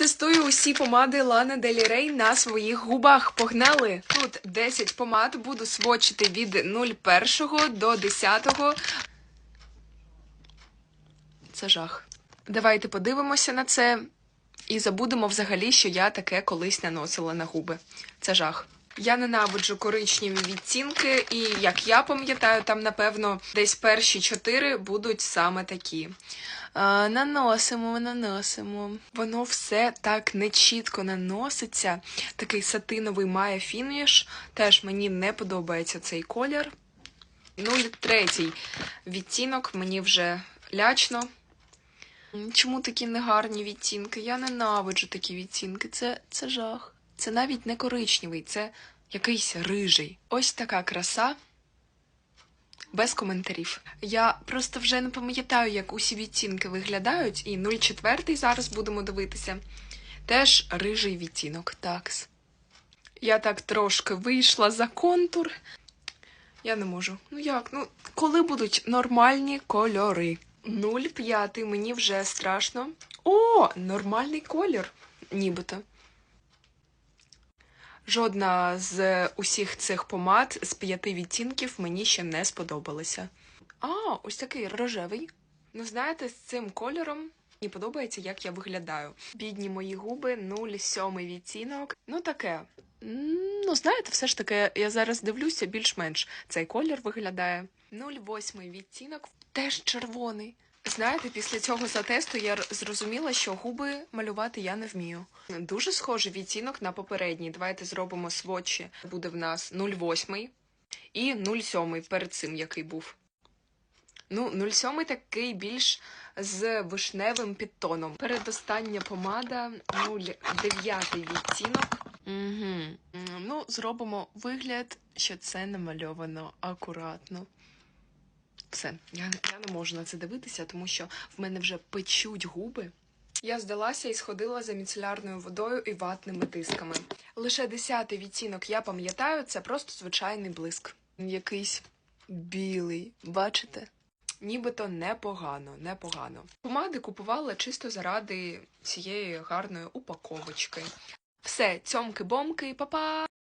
Тестую усі помади Лана Делі Рей на своїх губах. Погнали! Тут 10 помад, буду свочити від 01 до 10. Це жах. Давайте подивимося на це і забудемо взагалі, що я таке колись наносила на губи. Це жах. Я ненавиджу коричневі відтінки, і як я пам'ятаю, там, напевно, десь перші чотири будуть саме такі. А, наносимо, наносимо. Воно все так нечітко наноситься. Такий сатиновий має фініш. Теж мені не подобається цей колір. Ну і третій відтінок мені вже лячно. Чому такі негарні відтінки? Я ненавиджу такі відтінки. Це, це жах. Це навіть не коричневий, це якийсь рижий. Ось така краса. Без коментарів. Я просто вже не пам'ятаю, як усі відтінки виглядають, і 0,4 зараз будемо дивитися. Теж рижий відтінок. Такс. Я так трошки вийшла за контур. Я не можу. Ну як? Ну, коли будуть нормальні кольори? 0,5 мені вже страшно. О, нормальний колір, нібито. Жодна з усіх цих помад з п'яти відтінків мені ще не сподобалася. А, ось такий рожевий. Ну, знаєте, з цим кольором мені подобається, як я виглядаю. Бідні мої губи, 0,7 відтінок. Ну, таке. Ну, знаєте, все ж таки, я зараз дивлюся, більш-менш цей колір виглядає. 0,8 відтінок, теж червоний. Знаєте, після цього затесту я зрозуміла, що губи малювати я не вмію. Дуже схожий відтінок на попередній. Давайте зробимо сводчі. Буде в нас 0,8 і 0,7 перед цим, який був. Ну, 0,7 такий більш з вишневим підтоном. Передостання помада 0,9 відтінок. Угу. Ну, зробимо вигляд, що це намальовано акуратно. Все, я, я не можу на це дивитися, тому що в мене вже печуть губи. Я здалася і сходила за міцелярною водою і ватними дисками. Лише десятий відтінок я пам'ятаю, це просто звичайний блиск. Якийсь білий, бачите? Нібито непогано, непогано. Помади купувала чисто заради цієї гарної упаковочки. Все, цьомки-бомки, па-па!